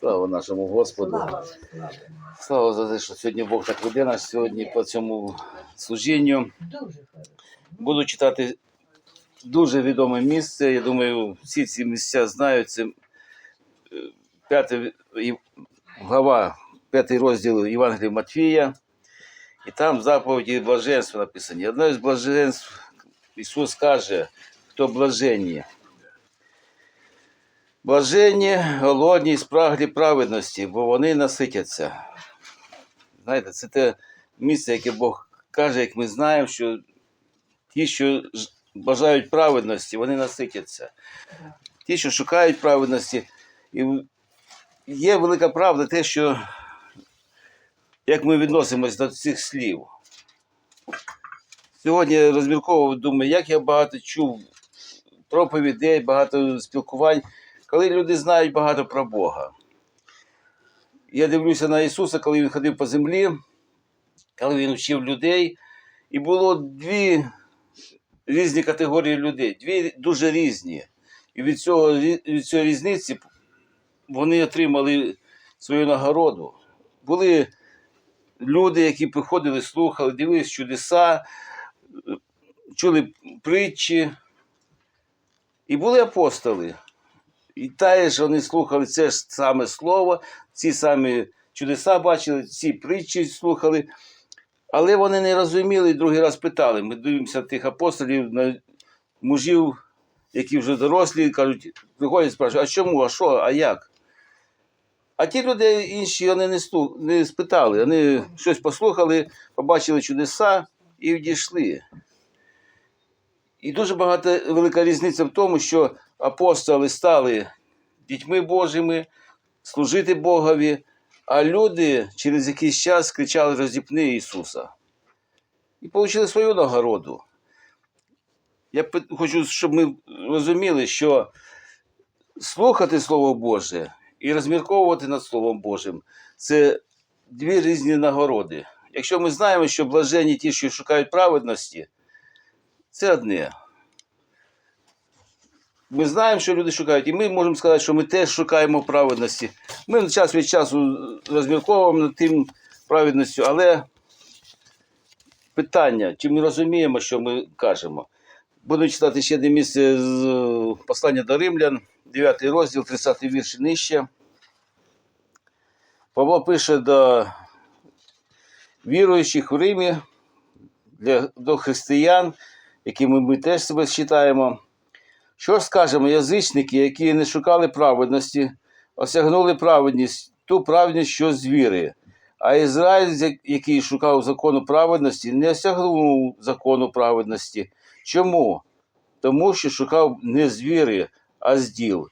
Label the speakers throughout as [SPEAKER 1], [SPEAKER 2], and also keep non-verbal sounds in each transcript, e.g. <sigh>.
[SPEAKER 1] Слава нашому Господу.
[SPEAKER 2] Слава,
[SPEAKER 1] за те, що сьогодні Бог так веде нас сьогодні по цьому служінню. Буду читати дуже відоме місце. Я думаю, всі ці місця знають. Це е, глава, п'ятий розділ Євангелія Матвія. І там в заповіді блаженства написані. Одне з блаженств Ісус каже, хто блаженні. Блаженні, голодні, і спраглі праведності, бо вони наситяться. Знаєте, це те місце, яке Бог каже, як ми знаємо, що ті, що бажають праведності, вони наситяться. Ті, що шукають праведності, і є велика правда те, що як ми відносимось до цих слів. Сьогодні я розмірковував, думаю, як я багато чув проповідей, багато спілкувань, коли люди знають багато про Бога. Я дивлюся на Ісуса, коли Він ходив по землі, коли Він вчив людей, і було дві різні категорії людей, дві дуже різні. І від цього від цієї різниці вони отримали свою нагороду. Були люди, які приходили, слухали, дивились чудеса, чули притчі. І були апостоли. І теж вони слухали це ж саме слово, ці самі чудеса бачили, ці притчі слухали. Але вони не розуміли і другий раз питали. Ми дивимося тих апостолів, мужів, які вже дорослі, кажуть, приходять спрашують, а чому, а що, а як? А ті люди інші вони не, слух, не спитали, вони щось послухали, побачили чудеса і відійшли. І дуже багато велика різниця в тому, що апостоли стали дітьми Божими, служити Богові, а люди через якийсь час кричали розіпни Ісуса. І отримали свою нагороду. Я хочу, щоб ми розуміли, що слухати Слово Боже і розмірковувати над Словом Божим це дві різні нагороди. Якщо ми знаємо, що блажені ті, що шукають праведності, це одне. Ми знаємо, що люди шукають, і ми можемо сказати, що ми теж шукаємо праведності. Ми час від часу розмірковуємо над тим праведністю, але питання, чи ми розуміємо, що ми кажемо. Буду читати ще одне місце з послання до римлян, 9 розділ, 30 вірш нижче. Павло пише до віруючих в Римі, для, до християн, якими ми теж себе вважаємо. Що ж скажемо, язичники, які не шукали праведності, осягнули праведність, ту праведність, що з віри. А Ізраїль, який шукав закону праведності, не осягнув закону праведності. Чому? Тому що шукав не з віри, а з діл.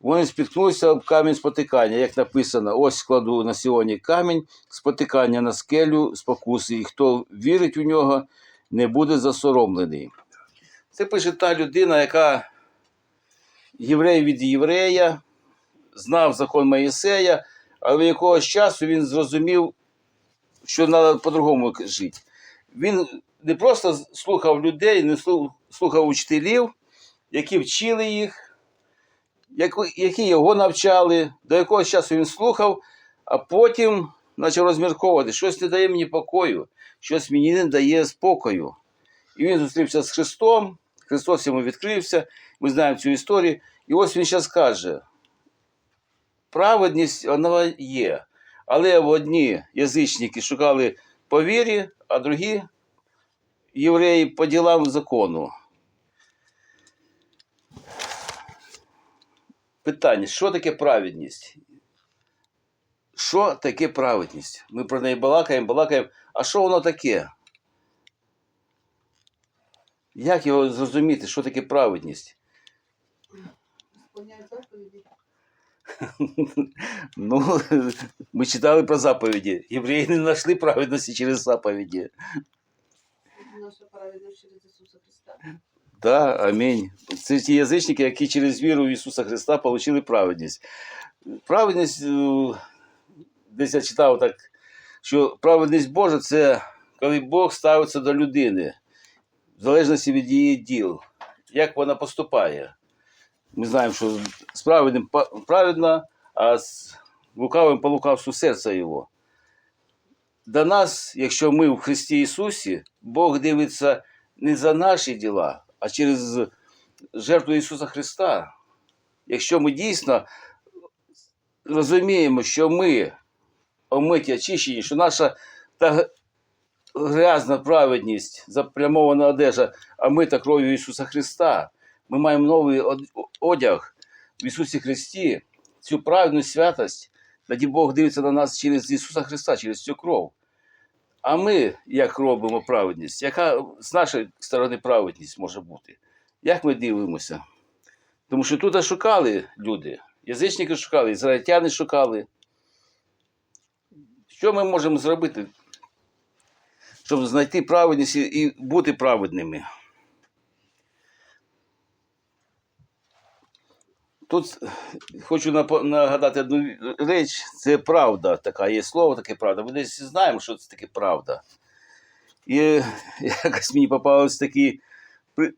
[SPEAKER 1] Вони спіткнулися об камінь спотикання, як написано, ось складу на сьогодні камінь спотикання на скелю спокуси, і хто вірить у нього, не буде засоромлений. Це пише та людина, яка єврей від єврея, знав закон Моїсея, але якогось часу він зрозумів, що треба по-другому жити. Він не просто слухав людей, не слухав учителів, які вчили їх, які його навчали, до якогось часу він слухав, а потім почав розмірковувати, щось не дає мені покою, щось мені не дає спокою. І він зустрівся з Христом, Христос йому відкрився, ми знаємо цю історію. І ось він зараз каже: праведність вона є. Але одні язичники шукали по вірі, а другі євреї по ділам закону. Питання: що таке праведність? Що таке праведність? Ми про неї балакаємо, балакаємо. А що воно таке? Як його зрозуміти, що таке праведність? <laughs> Ну, <laughs> ми читали про заповіді. Євреї не знайшли праведності через заповіді.
[SPEAKER 2] Наша праведность через Иисуса Христа.
[SPEAKER 1] Да, амінь. Це ті язичники, які через віру в Ісуса Христа отримали праведність. Праведність, е, десь я читав так, що праведність Божа це коли Бог ставиться до людини, в залежності від її діл, як вона поступає. Ми знаємо, що з праведним праведна, а з лукавим по лукавству серця Його. До нас, якщо ми в Христі Ісусі, Бог дивиться не за наші діла, а через жертву Ісуса Христа. Якщо ми дійсно розуміємо, що ми омиті, очищені, що наша та грязна праведність, запрямована одежа, омита кров'ю Ісуса Христа, ми маємо новий одяг в Ісусі Христі, цю праведну святость, тоді Бог дивиться на нас через Ісуса Христа, через цю кров. А ми як робимо праведність? Яка з нашої сторони праведність може бути? Як ми дивимося? Тому що тут шукали люди, язичники шукали, ізраїльтяни шукали. Що ми можемо зробити, щоб знайти праведність і- бути праведними? Тут хочу нагадати одну річ, це правда така, є слово таке правда. Ми десь знаємо, що це таке правда. І якось мені попалось такі е,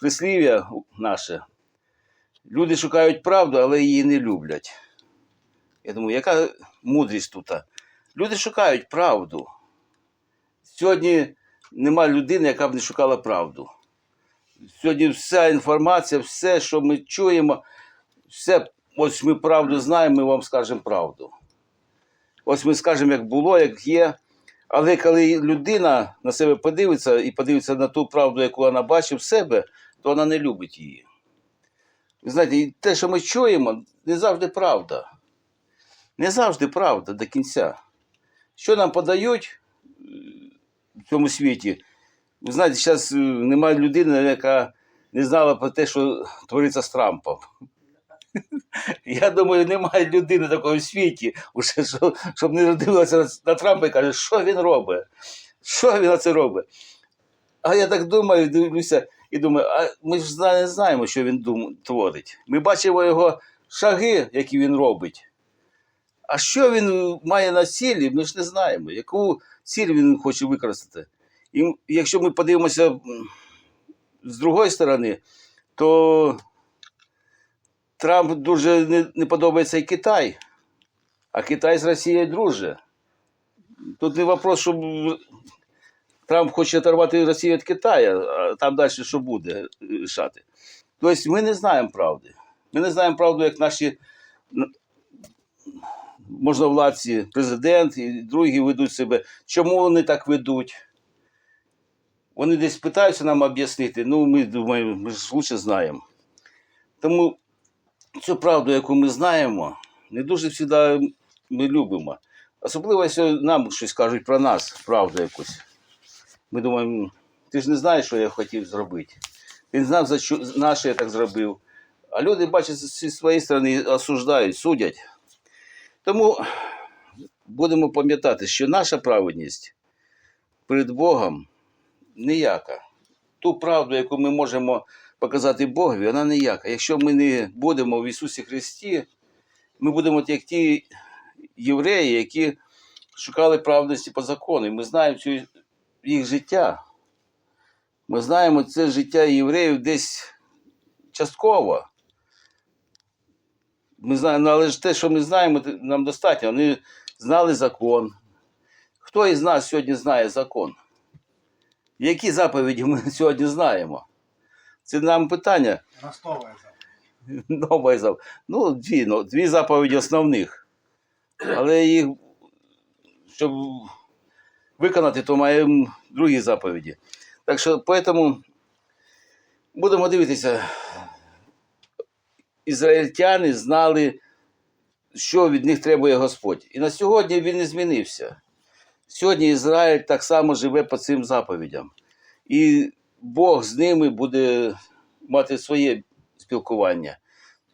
[SPEAKER 1] прислів'я наше. Люди шукають правду, але її не люблять. Я думаю, яка мудрість тут? Люди шукають правду. Сьогодні нема людини, яка б не шукала правду. Сьогодні вся інформація, все, що ми чуємо, все, ось ми правду знаємо, ми вам скажемо правду. Ось ми скажемо, як було, як є. Але коли людина на себе подивиться і подивиться на ту правду, яку вона бачить в себе, то вона не любить її. Ви знаєте, те, що ми чуємо, не завжди правда. Не завжди правда до кінця. Що нам подають е, в цьому світі? Ви знаєте, зараз немає людини, яка не знала про те, що твориться з Трампом. Я думаю, немає людини такої в світі, уже, що, щоб не дивилася на, на Трампа і каже, що він робить? Що він це робить? А я так думаю, дивлюся і думаю, а ми ж не знаємо, що він дум, творить. Ми бачимо його шаги, які він робить. А що він має на цілі, ми ж не знаємо, яку ціль він хоче використати. І якщо ми подивимося з другої сторони, то Трамп дуже не, не подобається і Китай, а Китай з Росією друже. Тут не вопрос, що Трамп хоче оторвати Росію від Китаю, а там далі що буде рішати. Тобто ми не знаємо правди. Ми не знаємо правду, як наші можновладці, президент і другі ведуть себе. Чому вони так ведуть? Вони десь питаються нам об'яснити. Ну, ми думаємо, ми ж лучше знаємо. Тому цю правду, яку ми знаємо, не дуже завжди ми любимо. Особливо, якщо нам щось кажуть про нас, правду якусь. Ми думаємо, ти ж не знаєш, що я хотів зробити. Ти не знав, за що, на що я так зробив. А люди бачать зі своєї сторони, осуждають, судять. Тому будемо пам'ятати, що наша праведність перед Богом ніяка. Ту правду, яку ми можемо показати Богові, вона ніяка. Якщо ми не будемо в Ісусі Христі, ми будемо як ті євреї, які шукали праведності по закону. І ми знаємо цю їх життя. Ми знаємо це життя євреїв десь частково. Ми знаємо, але ж те, що ми знаємо, нам достатньо. Вони знали закон. Хто із нас сьогодні знає закон? Які заповіді ми <laughs> сьогодні знаємо? Це нам питання.
[SPEAKER 3] Ростовая заповідь. <laughs>
[SPEAKER 1] Ну, дві, ну, дві заповіді основних. Але їх, щоб виконати, то маємо другі заповіді. Так що, поэтому будемо дивитися. Ізраїльтяни знали, що від них требує Господь. І на сьогодні він не змінився. Сьогодні Ізраїль так само живе по цим заповідям. І Бог з ними буде мати своє спілкування.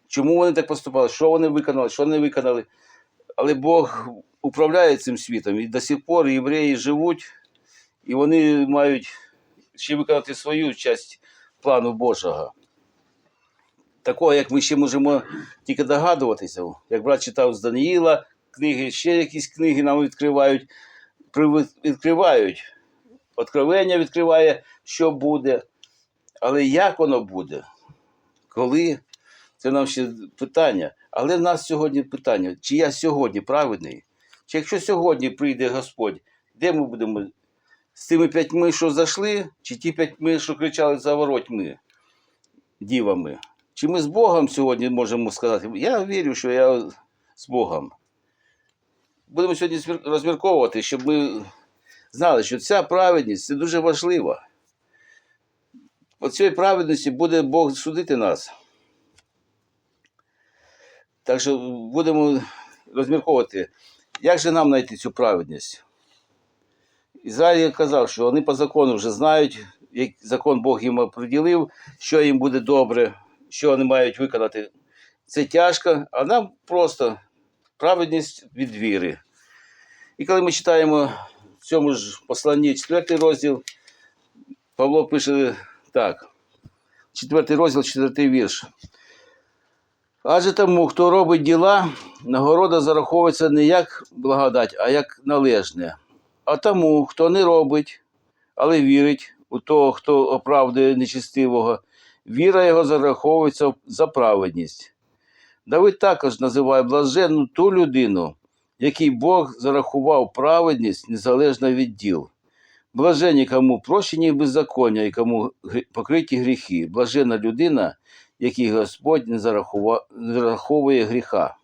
[SPEAKER 1] Чому вони так поступали? Що вони виконали, що не виконали? Але Бог управляє цим світом, і до сих пор євреї живуть, і вони мають ще виконати свою часть плану Божого. Такого, як ми ще можемо тільки догадуватися. Як брат читав з Даниїла книги, ще якісь книги нам відкривають, відкривають. Откровення відкриває, що буде. Але як воно буде, коли Це нам ще питання. Але в нас сьогодні питання, чи я сьогодні праведний? Чи якщо сьогодні прийде Господь, де ми будемо? З тими п'ятьми, що зайшли, чи ті п'ятьми, що кричали за воротьми, дівами? Чи ми з Богом сьогодні можемо сказати? Я вірю, що я з Богом. Будемо сьогодні розмірковувати, щоб ми знали, що ця праведність це дуже важлива. По цій праведності буде Бог судити нас. Так що будемо розмірковувати, як же нам знайти цю праведність. Ізраїль казав, що вони по закону вже знають, як закон Бог їм оприділив, що їм буде добре, що вони мають виконати. Це тяжко, а нам просто праведність від віри. І коли ми читаємо в цьому ж посланні четвертий розділ, Павло пише так, четвертий розділ, четвертий вірш. Адже тому, хто робить діла, нагорода зараховується не як благодать, а як належне. А тому, хто не робить, але вірить у того, хто оправдує нечистивого, віра його зараховується за праведність. Давид також називає блаженну ту людину, якій Бог зарахував праведність незалежно від діл. Блаженні, кому прощені беззаконня і кому покриті гріхи. Блаженна людина, якій Господь не зарахува- не зараховує гріха.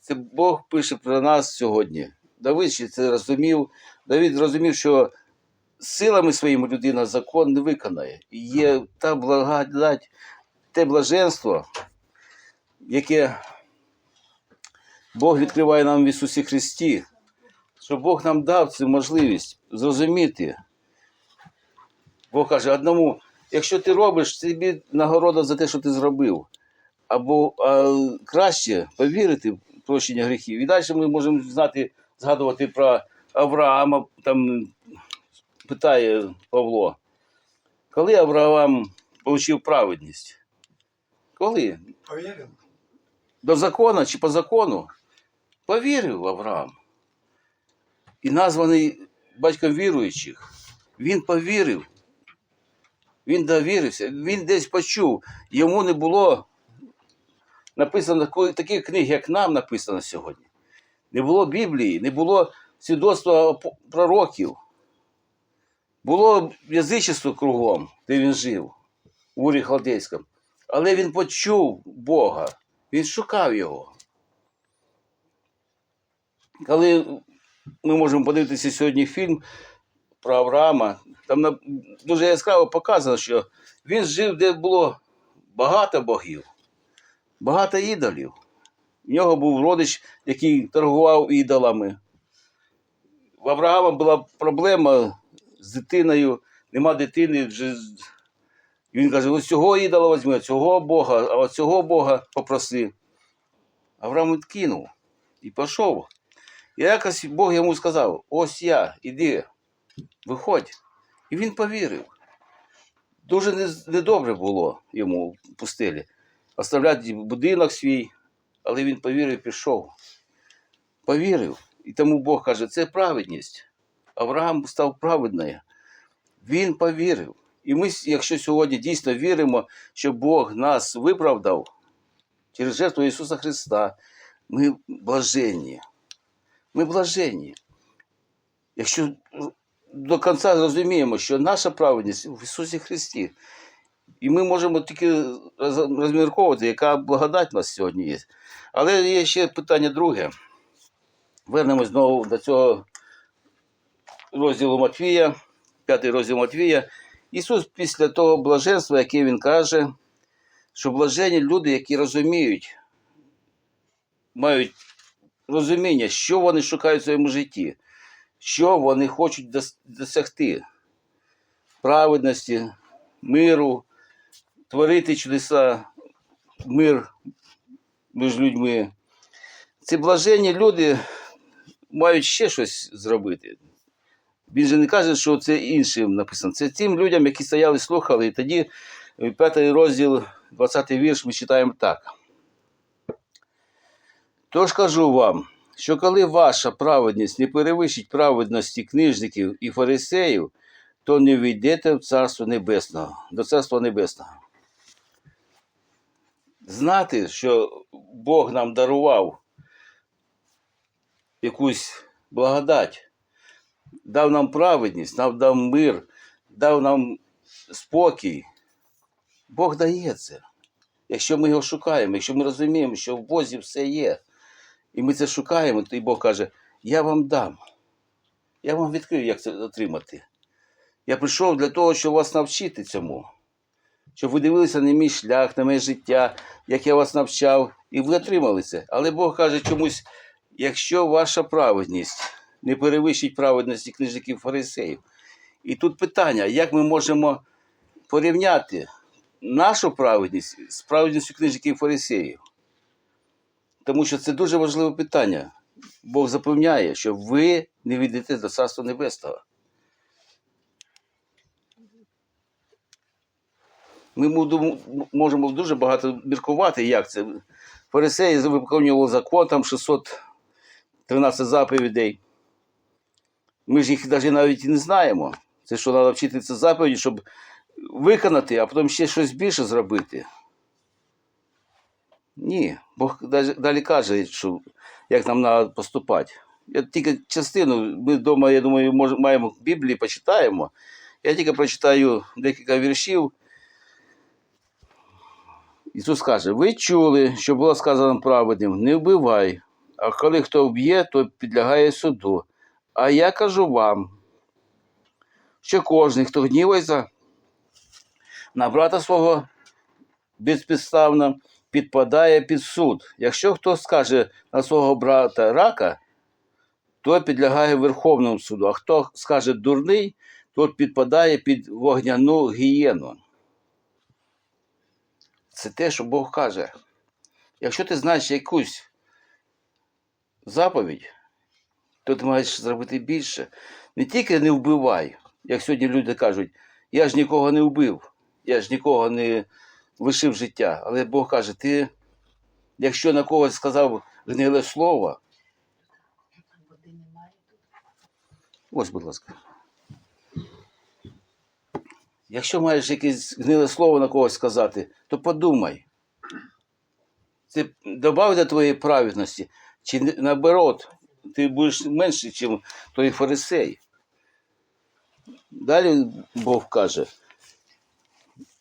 [SPEAKER 1] Це Бог пише про нас сьогодні. Давид ще це розумів. Давид зрозумів, що силами своїми людина закон не виконає. І є та благодать, те блаженство, яке Бог відкриває нам в Ісусі Христі, що Бог нам дав цю можливість зрозуміти. Бог каже, одному, якщо ти робиш, тобі нагорода за те, що ти зробив. Або а, краще повірити в прощення гріхів. І далі ми можемо знати, згадувати про Авраама, там питає Павло, коли Авраам отримав праведність? Коли?
[SPEAKER 3] Повірив?
[SPEAKER 1] До закону чи по закону? Повірив Авраам. І названий батьком віруючих. Він повірив. Він довірився. Він десь почув. Йому не було написано таких книг, як нам написано сьогодні. Не було Біблії, не було свідоцтва пророків. Було язичество кругом, де він жив, у Урі Халдейському. Але він почув Бога. Він шукав його. Коли ми можемо подивитися сьогодні фільм про Авраама, там дуже яскраво показано, що він жив, де було багато богів, багато ідолів. В нього був родич, який торгував ідолами. В Авраама була проблема з дитиною, нема дитини. Вже... Він каже: ось цього ідола візьми, цього Бога, а цього Бога попроси. Авраам відкинув і пішов. І якось Бог йому сказав: ось я, іди, виходь. І він повірив. Дуже недобре було йому в пустелі. Оставляти будинок свій, але він повірив, пішов. Повірив. І тому Бог каже, це праведність. Авраам став праведною. Він повірив. І ми, якщо сьогодні дійсно віримо, що Бог нас виправдав через жертву Ісуса Христа, ми блаженні. Ми блаженні. Якщо до кінця розуміємо, що наша праведність в Ісусі Христі, і ми можемо тільки роз- розмірковувати, яка благодать у нас сьогодні є. Але є ще питання друге. Вернемось знову до цього розділу Матвія, п'ятий розділ Матвія. Ісус після того блаженства, яке Він каже, що блажені люди, які розуміють, мають розуміння, що вони шукають в своєму житті, що вони хочуть досягти праведності, миру, творити чудеса, мир між людьми. Ці блаженні люди мають ще щось зробити. Він же не каже, що це іншим написано. Це тим людям, які стояли, слухали. І тоді е, п'ятий розділ, 20 вірш, ми читаємо так. Тож кажу вам, що коли ваша праведність не перевищить праведності книжників і фарисеїв, то не війдете в Царство Небесного, до Царства Небесного. знати, що Бог нам дарував якусь благодать, дав нам праведність, нам дав мир, дав нам спокій. Бог дає це. Якщо ми його шукаємо, якщо ми розуміємо, що в Бозі все є, і ми це шукаємо, то і Бог каже, я вам дам. Я вам відкрию, як це отримати. Я прийшов для того, щоб вас навчити цьому. Щоб ви дивилися на мій шлях, на моє життя, як я вас навчав, і ви отримали це. Але Бог каже чомусь, якщо ваша праведність не перевищить праведності книжників фарисеїв. І тут питання, як ми можемо порівняти нашу праведність з праведністю книжників фарисеїв? Тому що це дуже важливе питання. Бог запевняє, що ви не війдете до Царства Небесного. Ми можемо дуже багато міркувати, як це. Фарисеї виконували закон, там 613 заповідей. Ми ж їх навіть навіть і не знаємо. Це що треба вчити це заповіді, щоб виконати, а потім ще щось більше зробити. Ні, Бог далі- каже, що як нам треба поступати. Я тільки частину, ми вдома, я думаю, маємо Біблії, почитаємо. Я тільки прочитаю декілька віршів. Ісус каже: ви чули, що було сказано праведним, не вбивай, а коли хто вб'є, то підлягає суду. А я кажу вам, що кожен, хто гнівається на брата свого безпідставно, підпадає під суд. Якщо хто скаже на свого брата рака, то підлягає Верховному суду, а хто скаже дурний, то підпадає під вогняну гієну. Це те, що Бог каже. Якщо ти знаєш якусь заповідь, то ти маєш зробити більше. Не тільки не вбивай, як сьогодні люди кажуть, я ж нікого не вбив, я ж нікого не лишив життя. Але Бог каже, ти, якщо на когось сказав гниле слово, ось, будь ласка. Якщо маєш якесь гниле слово на когось сказати, то подумай. Це добавить до твоєї праведності, чи наоборот, ти будеш менше, ніж той фарисей. Далі Бог каже: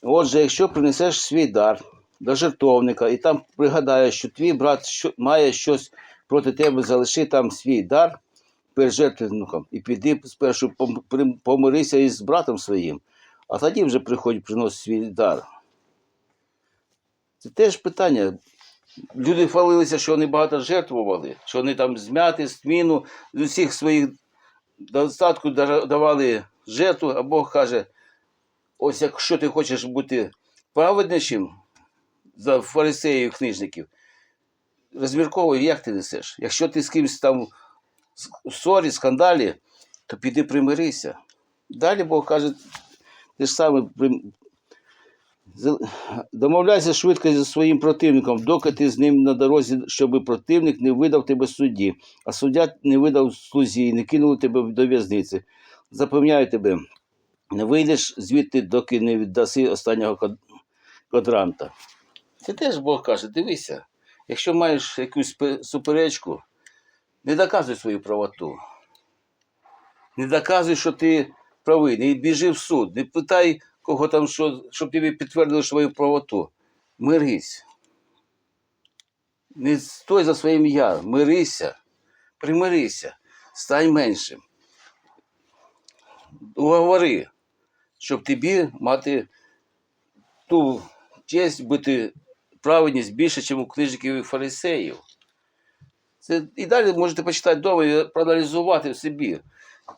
[SPEAKER 1] отже, якщо принесеш свій дар до жертовника, і там пригадаєш, що твій брат має щось проти тебе, залиши там свій дар перед жертвенником і піди спершу помирися із братом своїм, а тоді вже приходь приносить свій дар. Це теж питання. Люди хвалилися, що вони багато жертвували, що вони там змяти, стміну, з усіх своїх достатку давали жертву, а Бог каже: ось якщо ти хочеш бути праведнішим за фарисеїв книжників, розмірковуй, як ти несеш. Якщо ти з кимось там в ссорі, скандалі, то піди примирися. Далі Бог каже, те ж саме Домовляйся швидко зі своїм противником, доки ти з ним на дорозі, щоб противник не видав тебе судді, а суддя не видав слузі і не кинули тебе до в'язниці. Запевняю тебе, не вийдеш звідти, доки не віддаси останнього квадранта. Це теж Бог каже: дивися, якщо маєш якусь суперечку, не доказуй свою правоту. Не доказуй, що ти правий, не біжи в суд, не питай кого там, що, щоб тобі підтвердили свою правоту. Мирись. Не стой за своїм я, мирися, примирися, стань меншим. Уговори, щоб тобі мати ту честь бути праведність більше, ніж у книжників і фарисеїв. Це, і далі можете почитати вдома і проаналізувати в собі,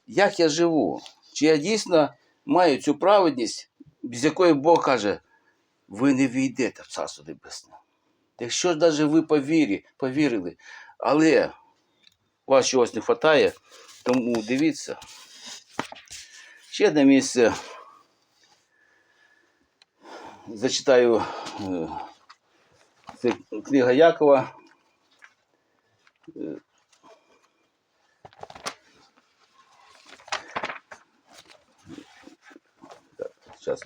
[SPEAKER 1] як я живу. Чи я дійсно маю цю праведність, без якої Бог каже, ви не війдете в Царство Небесне. Якщо ж навіть ви повірі, повірили, але у вас чогось не вистачає, тому дивіться. Ще одне місце. Зачитаю е, це книга Якова. Зараз.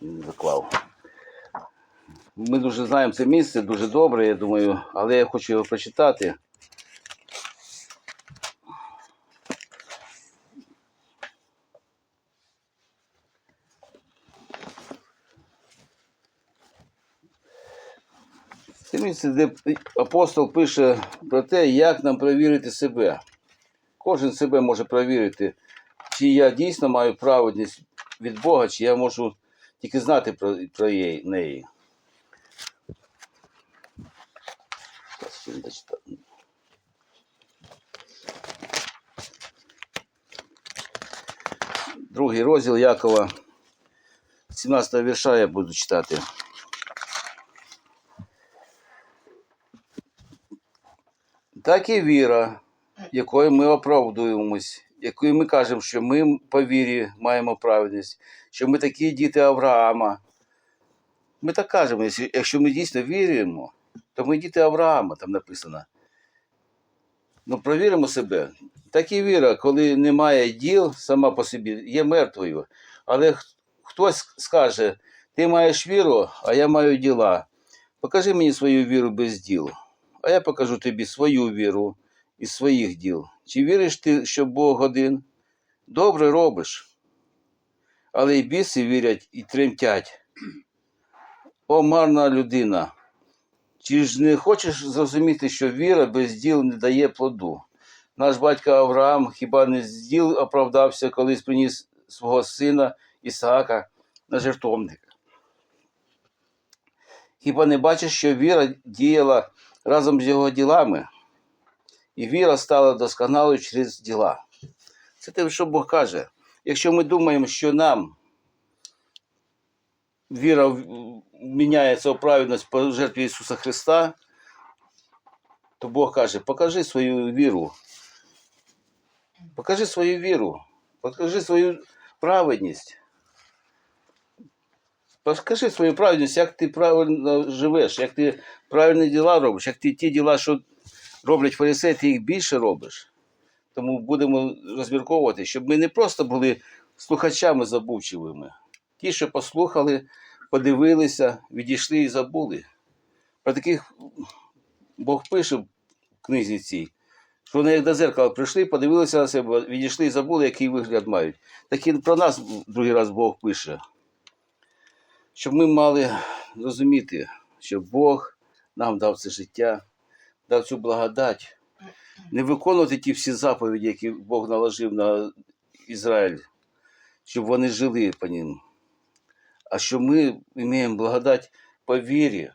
[SPEAKER 1] заклав. Ми дуже знаємо це місце, дуже добре, я думаю, але я хочу його прочитати. Місце, де апостол пише про те, як нам перевірити себе. Кожен себе може перевірити, чи я дійсно маю праведність від Бога, чи я можу тільки знати про, про її- неї. Другий розділ Якова, 17 вірша я буду читати. Так і віра, якою ми оправдуємось, якою ми кажемо, що ми по вірі маємо праведність, що ми такі діти Авраама. Ми так кажемо, якщо- ми дійсно віримо, то ми діти Авраама, там написано. Ну, провіримо себе. Так і віра, коли немає діл сама по собі, є мертвою. Але хтось скаже, ти маєш віру, а я маю діла. Покажи мені свою віру без діл, а я покажу тобі свою віру із своїх діл. Чи віриш ти, що Бог один? Добре робиш. Але й біси вірять і тремтять. О, марна людина. Чи ж не хочеш зрозуміти, що віра без діл не дає плоду? Наш батько Авраам хіба не з діл оправдався, колись приніс свого сина Ісаака на жертовник? Хіба не бачиш, що віра діяла разом з його ділами? І віра стала досконалою через діла. Це те, що Бог каже. Якщо ми думаємо, що нам віра міняється у праведність по жертві Ісуса Христа, то Бог каже, покажи свою віру. Покажи свою віру, покажи свою праведність. Покажи свою праведність, як ти правильно живеш, як ти правильні діла робиш, як ти ті діла, що роблять фарисеї, ти їх більше робиш. Тому будемо розмірковувати, щоб ми не просто були слухачами забувчивими. Ті, що послухали, подивилися, відійшли і забули. Про таких Бог пише в книзі цій, що вони як до зеркала прийшли, подивилися на себе, відійшли і забули, який вигляд мають. Так і про нас другий раз Бог пише. Щоб ми мали розуміти, що Бог нам дав це життя, дав цю благодать, не виконувати ті всі заповіді, які Бог наложив на Ізраїль, щоб вони жили по ним. А що ми маємо благодать по вірі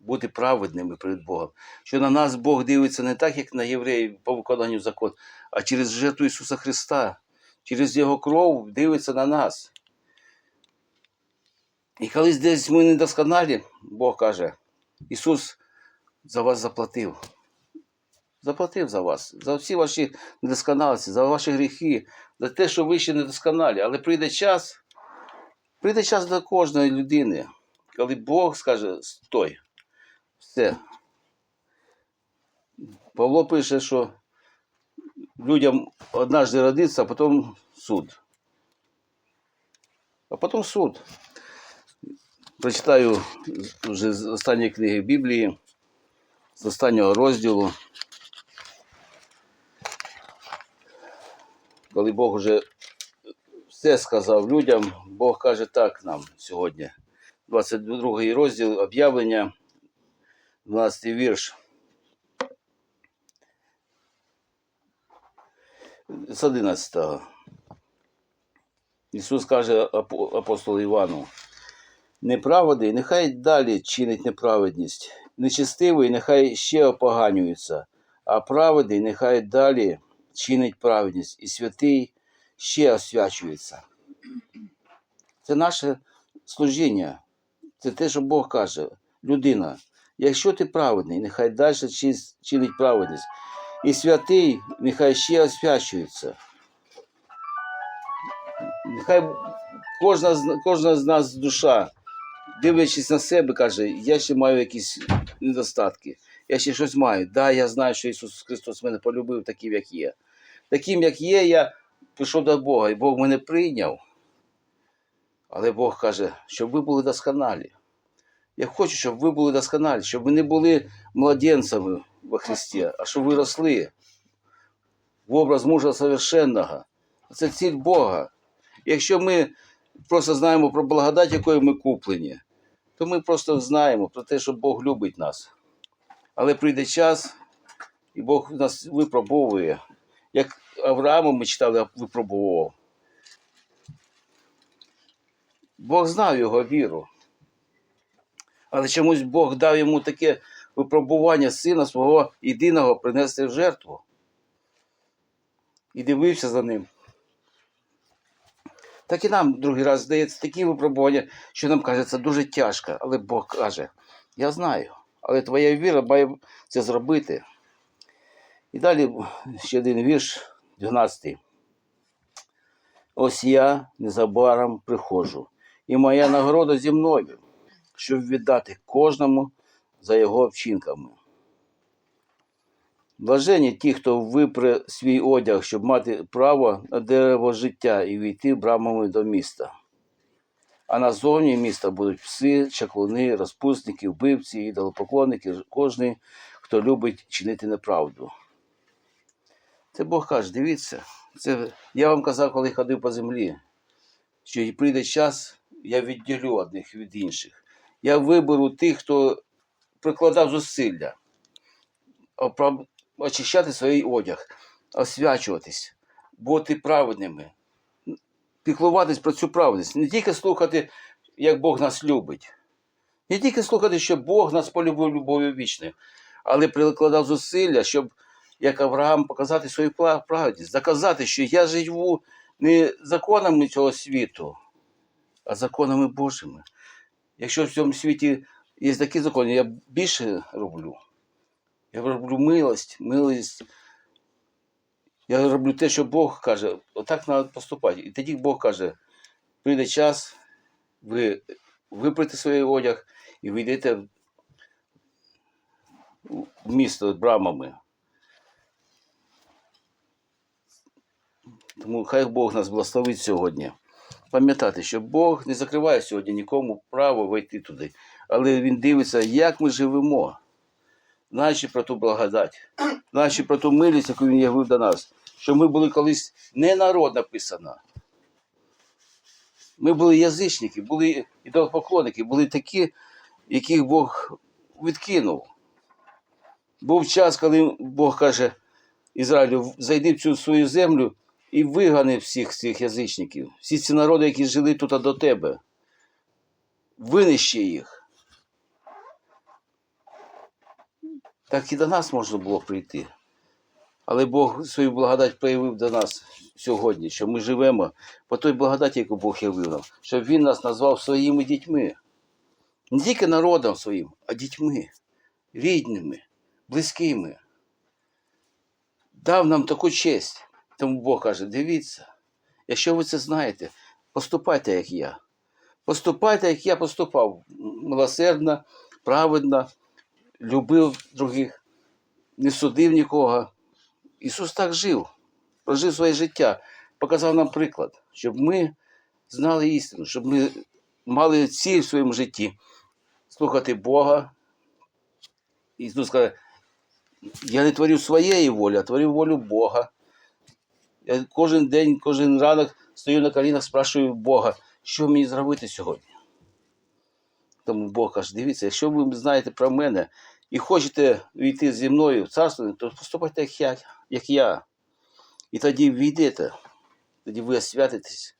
[SPEAKER 1] бути праведними перед Богом. Що на нас Бог дивиться не так, як на євреїв по виконанню закону, а через жертву Ісуса Христа, через Його кров дивиться на нас. І колись десь ми недосконалі, Бог каже, Ісус за вас заплатив. Заплатив за вас, за всі ваші недосконалості, за ваші гріхи, за те, що ви ще недосконалі. Але прийде час, прийде час до кожної людини, коли Бог скаже стой. Все. Павло пише, що людям однажды родиться, а потім суд. А потім суд. Прочитаю вже з останньої книги Біблії, з останнього розділу. Коли Бог уже все сказав людям, Бог каже так нам сьогодні. 22 розділ об'явлення, 12 вірш. З 11. Ісус каже апо- апостолу Івану, неправедний, нехай далі чинить неправедність, нечестивий, нехай ще опоганюється, а праведний, нехай далі чинить праведність, і святий ще освячується. Це наше служіння. Це те, що Бог каже. Людина, якщо ти праведний, нехай далі чинить праведність. І святий, нехай ще освячується. Нехай кожна, кожна з нас душа, дивлячись на себе, каже, я ще маю якісь недостатки, я ще щось маю. Да, я знаю, що Ісус Христос мене полюбив таким, як є. Таким, як є, я пішов до Бога, і Бог мене прийняв. Але Бог каже, щоб ви були досконалі. Я хочу, щоб ви були досконалі, щоб ви не були младенцями во Христі, а щоб ви росли в образ мужа совершенного. Це ціль Бога. Якщо ми просто знаємо про благодать, якою ми куплені, то ми просто знаємо про те, що Бог любить нас. Але прийде час, і Бог нас випробовує. Як Авраама ми читали, випробував. Бог знав його віру. Але чомусь Бог дав йому таке випробування сина свого єдиного принести в жертву. І дивився за ним. Так і нам другий раз здається такі випробування, що нам кажеться дуже тяжко. Але Бог каже: Я знаю, але твоя віра має це зробити. І далі ще один вірш, 12. Ось я незабаром приходжу, і моя нагорода зі мною, щоб віддати кожному за його вчинками. Блажені ті, хто випре свій одяг, щоб мати право на дерево життя і війти брамами до міста. А назовні міста будуть пси, чаклуни, розпусники, вбивці, ідолопоклонники, кожний, хто любить чинити неправду. Це Бог каже, дивіться, це я вам казав, коли ходив по землі, що прийде час, я відділю одних від інших. Я виберу тих, хто прикладав зусилля, очищати свій одяг, освячуватись, бути праведними, піклуватись про цю праведність, не тільки слухати, як Бог нас любить, не тільки слухати, що Бог нас полюбив любов'ю вічною, але прикладав зусилля, щоб, як Авраам, показати свою праведність, доказати, що я живу не законами цього світу, а законами Божими. Якщо в цьому світі є такі закони, я більше роблю. Я роблю милость, милость. Я роблю те, що Бог каже, отак треба поступати. І тоді Бог каже, прийде час, ви випрете свій одяг і вийдете в місто з брамами. Тому хай Бог нас благословить сьогодні. Пам'ятати, що Бог не закриває сьогодні нікому право войти туди, але Він дивиться, як ми живемо знаючи про ту благодать, знаючи про ту милість, яку він явив до нас, що ми були колись не народ написано. Ми були язичники, були ідолопоклонники, були такі, яких Бог відкинув. Був час, коли Бог каже Ізраїлю, зайди в цю свою землю і вигани всіх цих язичників, всі ці народи, які жили тут до тебе. Винищи їх. Так і до нас можна було прийти. Але Бог свою благодать проявив до нас сьогодні, що ми живемо по той благодаті, яку Бог явив нам, щоб Він нас назвав своїми дітьми. Не тільки народом своїм, а дітьми, рідними, близькими. Дав нам таку честь. Тому Бог каже: дивіться, якщо ви це знаєте, поступайте, як я. Поступайте, як я поступав, милосердно, праведно, любив других, не судив нікого. Ісус так жив, прожив своє життя, показав нам приклад, щоб ми знали істину, щоб ми мали ціль в своєму житті слухати Бога. Ісус каже, я не творю своєї волі, а творю волю Бога. Я кожен день, кожен ранок стою на колінах, спрашую Бога, що мені зробити сьогодні. Тому Бог каже, дивіться, якщо ви знаєте про мене і хочете війти зі мною в царство, то поступайте, як я. Як я. І тоді війдете, тоді ви освятитесь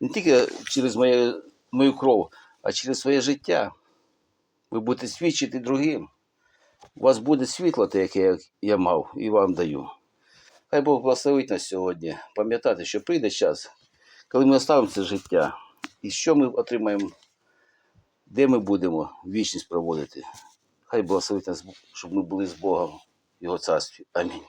[SPEAKER 1] не тільки через моє, мою кров, а через своє життя. Ви будете свідчити другим. У вас буде світло, те, яке я, я мав і вам даю. Хай Бог благословить нас сьогодні. Пам'ятати, що прийде час, коли ми оставимо це життя, і що ми отримаємо, де ми будемо вічність проводити. Хай благословить нас, щоб ми були з Богом в Його царстві. Амінь.